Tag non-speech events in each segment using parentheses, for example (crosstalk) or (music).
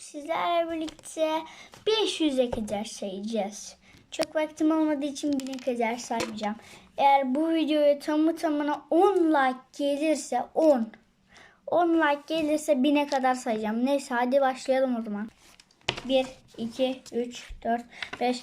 sizlerle birlikte 500'e kadar sayacağız. Çok vaktim olmadığı için 1000'e kadar sayacağım. Eğer bu videoya tamı tamına 10 like gelirse 10 10 like gelirse 1000'e kadar sayacağım. Neyse hadi başlayalım o zaman. 1, 2, 3, 4, 5,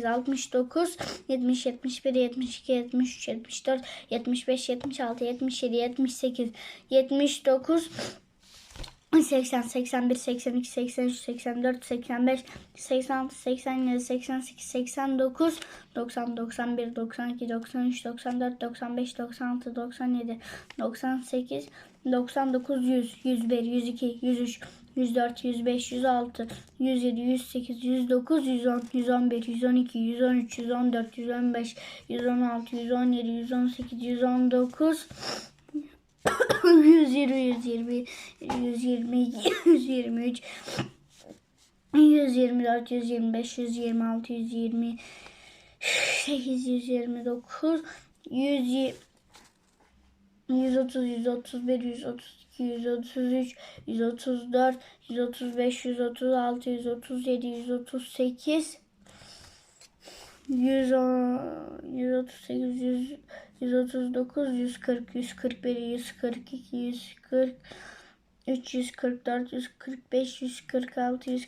69, 70, 71, 72, 73, 74, 75, 76, 77, 78, 79, 80, 81, 82, 83, 84, 85, 86, 87, 88, 89, 90, 91, 92, 93, 94, 95, 96, 97, 98, 99, 100, 101, 102, 103, 104, 105, 106, 107, 108, 109, 110, 111, 112, 113, 114, 115, 116, 117, 118, 119, 120, 120, 122, 123, 124, 125, 126, 128, 129, 100, 130, 131, 132, 133, 134, 135, 136, 137, 138, 110, 138, 100, 139, 140, 141, 142, 140, 344, 145, 146, 147,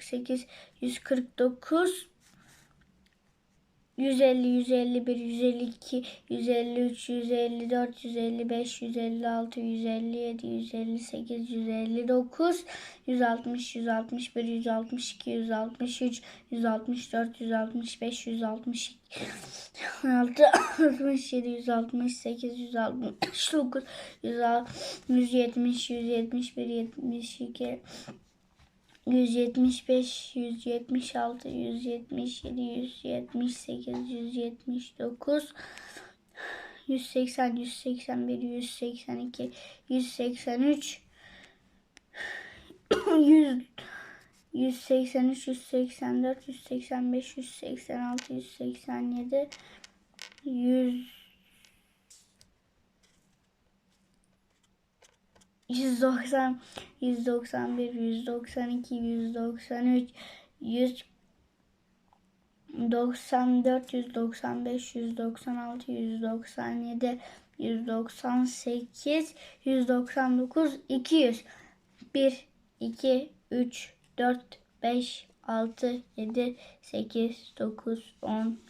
148, 149, 150, 151, 152, 153, 154, 155, 156, 157, 158, 159, 160, 161, 162, 163, 164, 165, 166, 167, 168, 169, 170, 171, 72, 175, 176, 177, 178, 179, 180, 181, 182, 183, 100, 183, 184, 185, 186, 187, 100, 190, 191, 192, 193, 194, 195, 196, 197, 198, 199, 200. 1, 2, 3, 4, 5, 6, 7, 8, 9, 10,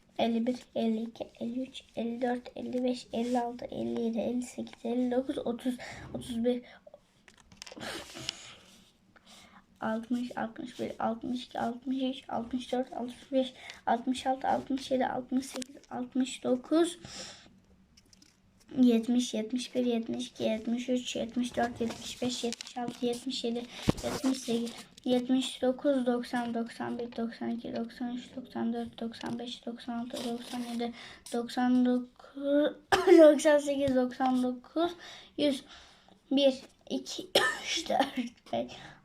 51, 52, 53, 54, 55, 56, 57, 58, 59, 30, 31, 60, 61, 62, 63, 64, 65, 66, 67, 68, 69, 70, 71, 72, 73, 74, 75, 76, 77, 78, 79, 90, 91, 92, 93, 94, 95, 96, 97, 99, 98, 99, 100, 1, 2, 3, 4, 5,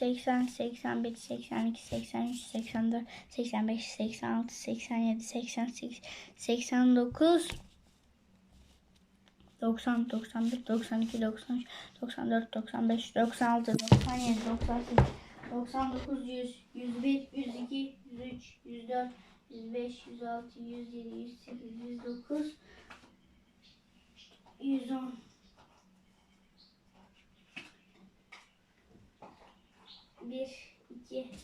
80 81 82 83 84 85 86 87 88 89 90, 91, 92, 93, 94, 95, 96, 97, 98, 99, 100, 101, 102, 103, 104, 105, 106, 107, 108, 109, 110, 1, 2,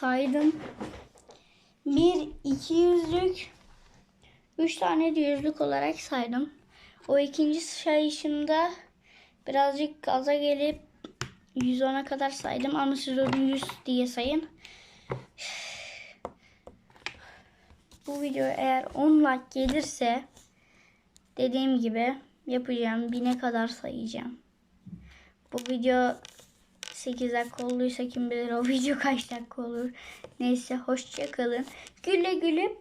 saydım. Bir iki yüzlük, üç tane de yüzlük olarak saydım. O ikinci sayışımda birazcık gaza gelip 110'a kadar saydım ama siz onu 100 diye sayın. Bu video eğer 10 like gelirse dediğim gibi yapacağım. 1000'e kadar sayacağım. Bu video 8 dakika olduysa kim bilir o (laughs) video kaç dakika olur. Neyse hoşça kalın. Güle güle.